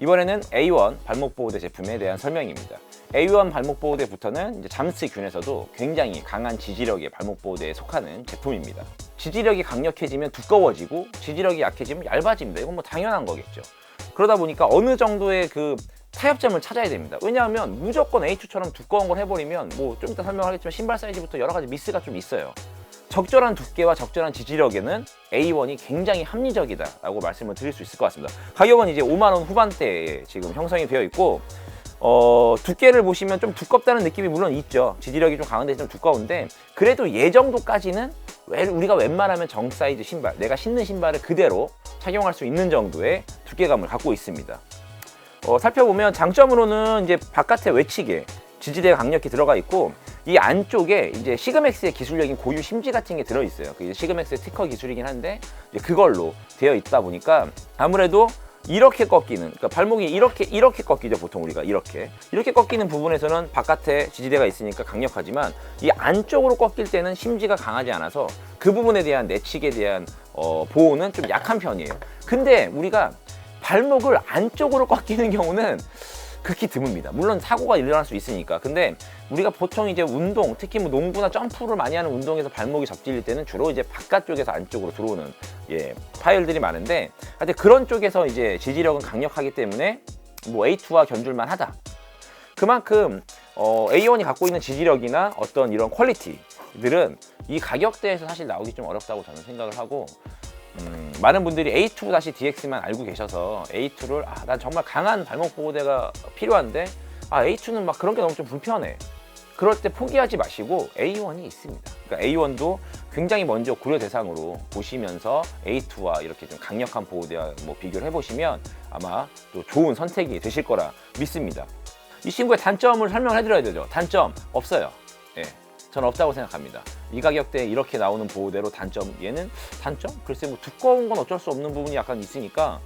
이번에는 A1 발목 보호대 제품에 대한 설명입니다. A1 발목 보호대부터는 잠스균에서도 굉장히 강한 지지력의 발목 보호대에 속하는 제품입니다. 지지력이 강력해지면 두꺼워지고 지지력이 약해지면 얇아집니다. 이건 뭐 당연한 거겠죠. 그러다 보니까 어느 정도의 그 타협점을 찾아야 됩니다. 왜냐하면 무조건 A2처럼 두꺼운 걸 해버리면 뭐 좀 이따 설명하겠지만 신발 사이즈부터 여러 가지 미스가 좀 있어요. 적절한 두께와 적절한 지지력에는 A1이 굉장히 합리적이다라고 말씀을 드릴 수 있을 것 같습니다. 가격은 이제 5만 원 후반대에 지금 형성이 되어 있고 어, 두께를 보시면 좀 두껍다는 느낌이 물론 있죠. 지지력이 좀 강한 데 좀 두꺼운데 그래도 예 정도까지는 왜- 우리가 웬만하면 정 사이즈 신발, 내가 신는 신발을 그대로 착용할 수 있는 정도의 두께감을 갖고 있습니다. 어, 살펴보면 장점으로는 이제 바깥에 외치게 지지대가 강력히 들어가 있고 이 안쪽에 이제 시그맥스의 기술력인 고유 심지 같은 게 들어 있어요. 그게 시그맥스의 특허 기술이긴 한데 이제 그걸로 되어 있다 보니까 아무래도 이렇게 꺾이는 그러니까 발목이 이렇게 이렇게 꺾이죠 보통 우리가 이렇게 이렇게 꺾이는 부분에서는 바깥에 지지대가 있으니까 강력하지만 이 안쪽으로 꺾일 때는 심지가 강하지 않아서 그 부분에 대한 내측에 대한 어, 보호는 좀 약한 편이에요. 근데 우리가 발목을 안쪽으로 꺾이는 경우는 극히 드뭅니다. 물론 사고가 일어날 수 있으니까. 근데 우리가 보통 이제 운동, 특히 뭐 농구나 점프를 많이 하는 운동에서 발목이 접질릴 때는 주로 이제 바깥쪽에서 안쪽으로 들어오는 예, 파일들이 많은데 하여튼 그런 쪽에서 이제 지지력은 강력하기 때문에 뭐 A2와 견줄만 하다. 그만큼 어, A1이 갖고 있는 지지력이나 어떤 이런 퀄리티들은 이 가격대에서 사실 나오기 좀 어렵다고 저는 생각을 하고 음, 많은 분들이 A2-DX만 알고 계셔서 A2를 아, 난 정말 강한 발목 보호대가 필요한데 아, A2는 막 그런 게 너무 좀 불편해. 그럴 때 포기하지 마시고 A1이 있습니다. 그러니까 A1도 굉장히 먼저 고려 대상으로 보시면서 A2와 이렇게 좀 강력한 보호대와 뭐 비교를 해보시면 아마 또 좋은 선택이 되실 거라 믿습니다. 이 친구의 단점을 설명을 해드려야 되죠. 단점 없어요. 예, 저는 없다고 생각합니다. 이 가격대에 이렇게 나오는 보호대로 단점 얘는 단점? 글쎄 뭐 두꺼운 건 어쩔 수 없는 부분이 약간 있으니까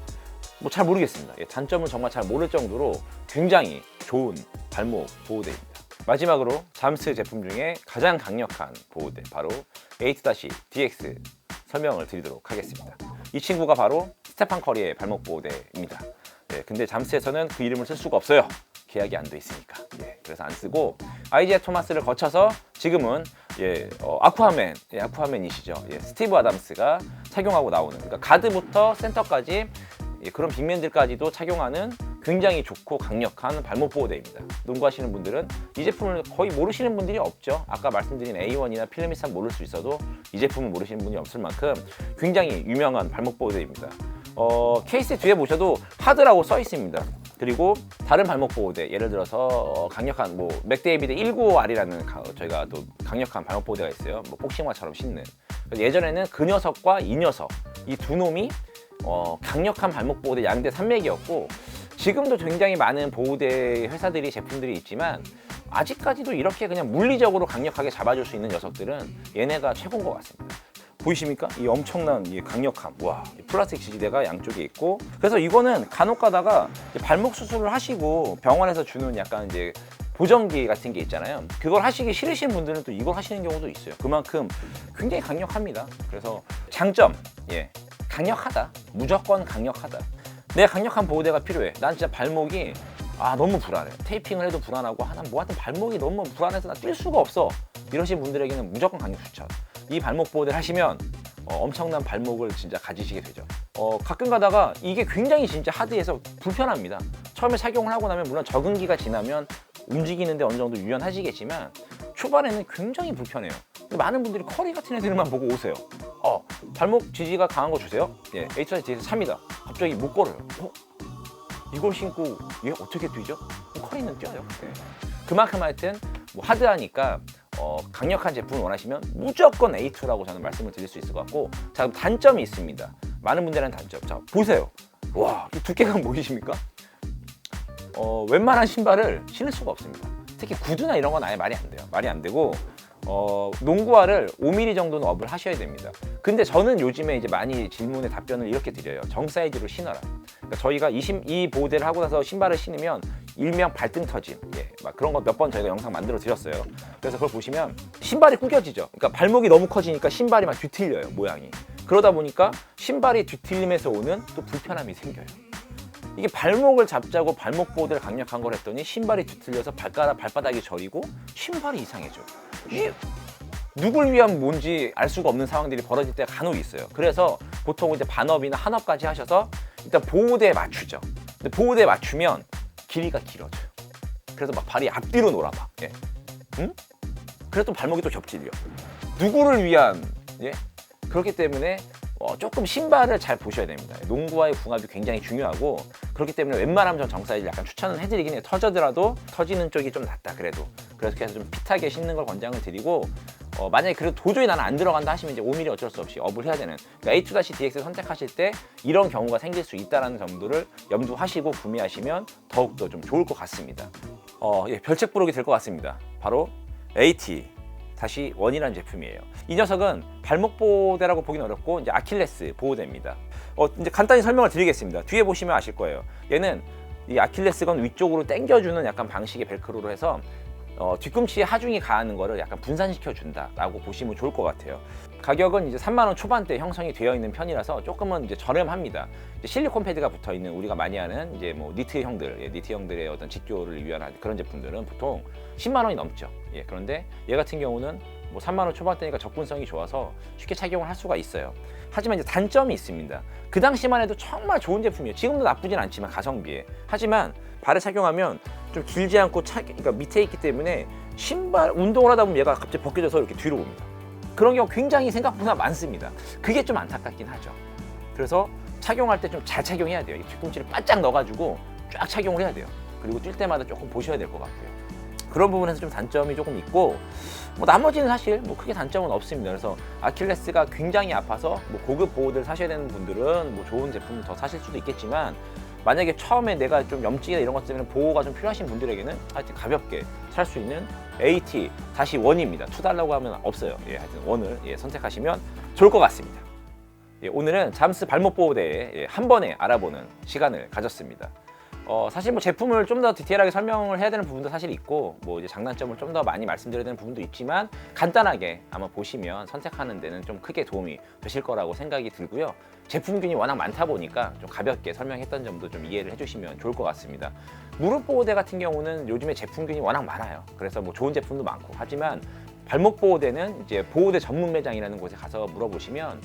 뭐 잘 모르겠습니다. 예, 단점을 정말 잘 모를 정도로 굉장히 좋은 발목 보호대입니다. 마지막으로 잠스 제품 중에 가장 강력한 보호대 바로 8-DX 설명을 드리도록 하겠습니다. 이 친구가 바로 스테판 커리의 발목 보호대입니다. 예, 근데 잠스에서는 그 이름을 쓸 수가 없어요. 계약이 안 돼 있으니까. 예, 그래서 안 쓰고 아이지아 토마스를 거쳐서 지금은 예, 어, 아쿠아맨, 예, 아쿠아맨이시죠. 예, 스티브 아담스가 착용하고 나오는 그러니까 가드부터 센터까지 예, 그런 빅맨들까지도 착용하는 굉장히 좋고 강력한 발목 보호대입니다. 농구하시는 분들은 이 제품을 거의 모르시는 분들이 없죠. 아까 말씀드린 A1이나 필름이상 모를 수 있어도 이 제품을 모르시는 분이 없을 만큼 굉장히 유명한 발목 보호대입니다. 어, 케이스 뒤에 보셔도 하드라고 써 있습니다. 그리고 다른 발목 보호대 예를 들어서 어, 강력한 뭐 맥데이비드 195R이라는 가- 저희가 또 강력한 발목 보호대가 있어요. 뭐 복싱화처럼 신는. 예전에는 그 녀석과 이 녀석 이 두 놈이 어, 강력한 발목 보호대 양대 산맥이었고 지금도 굉장히 많은 보호대 회사들이 제품들이 있지만 아직까지도 이렇게 그냥 물리적으로 강력하게 잡아줄 수 있는 녀석들은 얘네가 최고인 것 같습니다. 보이십니까? 이 엄청난 이 강력함. 와, 이 플라스틱 지지대가 양쪽에 있고. 그래서 이거는 간혹 가다가 발목 수술을 하시고 병원에서 주는 약간 이제 보정기 같은 게 있잖아요. 그걸 하시기 싫으신 분들은 또 이걸 하시는 경우도 있어요. 그만큼 굉장히 강력합니다. 그래서 장점, 예, 강력하다. 무조건 강력하다. 내 강력한 보호대가 필요해. 난 진짜 발목이 아 너무 불안해. 테이핑을 해도 불안하고 하나 뭐 하여튼 발목이 너무 불안해서 나 뛸 수가 없어. 이러신 분들에게는 무조건 강력 추천. 이 발목 보호대를 하시면 어, 엄청난 발목을 진짜 가지시게 되죠. 어, 가끔 가다가 이게 굉장히 진짜 하드해서 불편합니다. 처음에 착용을 하고 나면 물론 적응기가 지나면 움직이는데 어느 정도 유연하시겠지만 초반에는 굉장히 불편해요. 많은 분들이 커리 같은 애들만 보고 오세요. 어, 발목 지지가 강한 거 주세요. 예, H사이즈 뒤에서 찹니다. 갑자기 못 걸어요. 어? 이걸 신고 얘 어떻게 뛰죠? 커리는 뛰어요. 네. 그만큼 하여튼 뭐 하드하니까 어, 강력한 제품을 원하시면 무조건 A2라고 저는 말씀을 드릴 수 있을 것 같고 자 그럼 단점이 있습니다. 많은 분들한테 단점. 자 보세요. 와, 이 두께감 보이십니까? 어, 웬만한 신발을 신을 수가 없습니다. 특히 구두나 이런 건 아예 말이 안 돼요. 말이 안 되고 어, 농구화를 5mm 정도는 업을 하셔야 됩니다. 근데 저는 요즘에 이제 많이 질문에 답변을 이렇게 드려요. 정 사이즈로 신어라. 그러니까 저희가 이, 신- 이 보호대를 하고 나서 신발을 신으면 일명 발등 터짐, 예, 막 그런 거 몇 번 저희가 영상 만들어 드렸어요. 그래서 그걸 보시면 신발이 구겨지죠. 그러니까 발목이 너무 커지니까 신발이 막 뒤틀려요, 모양이. 그러다 보니까 신발이 뒤틀림에서 오는 또 불편함이 생겨요. 이게 발목을 잡자고 발목 보호대를 강력한 걸 했더니 신발이 뒤틀려서 발가락 발바닥이 저리고 신발이 이상해져. 누굴 위한 뭔지 알 수가 없는 상황들이 벌어질 때가 간혹 있어요. 그래서 보통 이제 반업이나 한업까지 하셔서 일단 보호대에 맞추죠. 근데 보호대에 맞추면 길이가 길어져요. 그래서 막 발이 앞뒤로 놀아 막. 예. 응? 그래서 또 발목이 또 겹질려. 누구를 위한 예? 그렇기 때문에 어, 조금 신발을 잘 보셔야 됩니다. 농구와의 궁합이 굉장히 중요하고 그렇기 때문에 웬만하면 전 정사이즈 약간 추천은 해드리긴 해요. 터져더라도 터지는 쪽이 좀 낫다 그래도 그래서 그래서 좀 핏하게 신는 걸 권장을 드리고 어, 만약에 그래도 도저히 나는 안 들어간다 하시면 이제 5mm 어쩔 수 없이 업을 해야 되는 그러니까 A2-DX 선택하실 때 이런 경우가 생길 수 있다는 점들을 염두하시고 구매하시면 더욱더 좀 좋을 것 같습니다. 어, 예, 별책 부록이 될 것 같습니다. 바로 AT 다시 원이라는 제품이에요. 이 녀석은 발목 보호대라고 보기는 어렵고 이제 아킬레스 보호대입니다. 어, 이제 간단히 설명을 드리겠습니다. 뒤에 보시면 아실 거예요. 얘는 이 아킬레스건 위쪽으로 당겨주는 약간 방식의 벨크로로 해서 어, 뒤꿈치에 하중이 가는 거를 약간 분산시켜 준다라고 보시면 좋을 것 같아요. 가격은 이제 3만 원 초반대 형성이 되어 있는 편이라서 조금은 이제 저렴합니다. 이제 실리콘 패드가 붙어 있는 우리가 많이 하는 이제 뭐 니트 형들, 예, 니트 형들의 어떤 직교를 위한 그런 제품들은 보통 10만 원이 넘죠. 예, 그런데 얘 같은 경우는 뭐 3만 원 초반대니까 접근성이 좋아서 쉽게 착용을 할 수가 있어요. 하지만 이제 단점이 있습니다. 그 당시만 해도 정말 좋은 제품이에요. 지금도 나쁘진 않지만 가성비에. 하지만 발에 착용하면 좀 길지 않고 차, 그러니까 밑에 있기 때문에 신발 운동을 하다 보면 얘가 갑자기 벗겨져서 이렇게 뒤로 옵니다. 그런 경우 굉장히 생각보다 많습니다. 그게 좀 안타깝긴 하죠. 그래서 착용할 때 좀 잘 착용해야 돼요. 이 뒤꿈치를 바짝 넣어가지고 쫙 착용을 해야 돼요. 그리고 뛸 때마다 조금 보셔야 될 것 같아요. 그런 부분에서 좀 단점이 조금 있고 뭐 나머지는 사실 뭐 크게 단점은 없습니다. 그래서 아킬레스가 굉장히 아파서 뭐 고급 보호대를 사셔야 되는 분들은 뭐 좋은 제품을 더 사실 수도 있겠지만 만약에 처음에 내가 좀 염증이나 이런 것 때문에 보호가 좀 필요하신 분들에게는 하여튼 가볍게 살 수 있는 AT 다시 원입니다. 투 달라고 하면 없어요. 예, 하여튼 원을 예, 선택하시면 좋을 것 같습니다. 예, 오늘은 잠스 발목 보호대에 예, 한 번에 알아보는 시간을 가졌습니다. 어, 사실 뭐 제품을 좀 더 디테일하게 설명을 해야 되는 부분도 사실 있고 뭐 이제 장단점을 좀 더 많이 말씀드려야 되는 부분도 있지만 간단하게 아마 보시면 선택하는 데는 좀 크게 도움이 되실 거라고 생각이 들고요. 제품균이 워낙 많다 보니까 좀 가볍게 설명했던 점도 좀 이해를 해주시면 좋을 것 같습니다. 무릎 보호대 같은 경우는 요즘에 제품균이 워낙 많아요. 그래서 뭐 좋은 제품도 많고 하지만 발목 보호대는 이제 보호대 전문 매장이라는 곳에 가서 물어보시면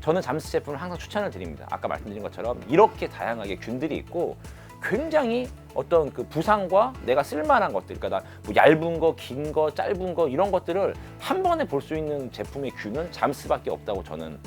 저는 잠스 제품을 항상 추천을 드립니다. 아까 말씀드린 것처럼 이렇게 다양하게 균들이 있고 굉장히 어떤 그 부상과 내가 쓸만한 것들, 그러니까 나뭐 얇은 거, 긴 거, 짧은 거 이런 것들을 한 번에 볼 수 있는 제품의 균은 잠스밖에 없다고 저는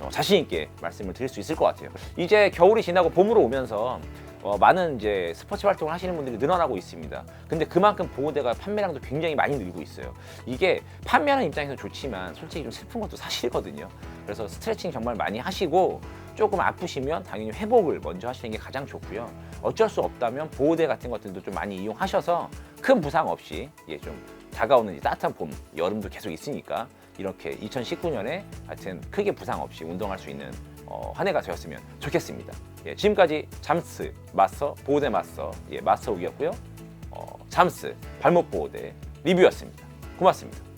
어, 자신 있게 말씀을 드릴 수 있을 것 같아요. 이제 겨울이 지나고 봄으로 오면서 어, 많은 이제 스포츠 활동을 하시는 분들이 늘어나고 있습니다. 근데 그만큼 보호대가 판매량도 굉장히 많이 늘고 있어요. 이게 판매하는 입장에서 좋지만 솔직히 좀 슬픈 것도 사실이거든요. 그래서 스트레칭 정말 많이 하시고 조금 아프시면 당연히 회복을 먼저 하시는 게 가장 좋고요. 어쩔 수 없다면 보호대 같은 것들도 좀 많이 이용하셔서 큰 부상 없이 예, 좀 다가오는 이 따뜻한 봄, 여름도 계속 있으니까 이렇게 2019년에 하여튼 크게 부상 없이 운동할 수 있는 어, 한 해가 되었으면 좋겠습니다. 예, 지금까지 잠스 마스터 보호대 마스터 예, 마스터 우기였고요. 어, 잠스 발목 보호대 리뷰였습니다. 고맙습니다.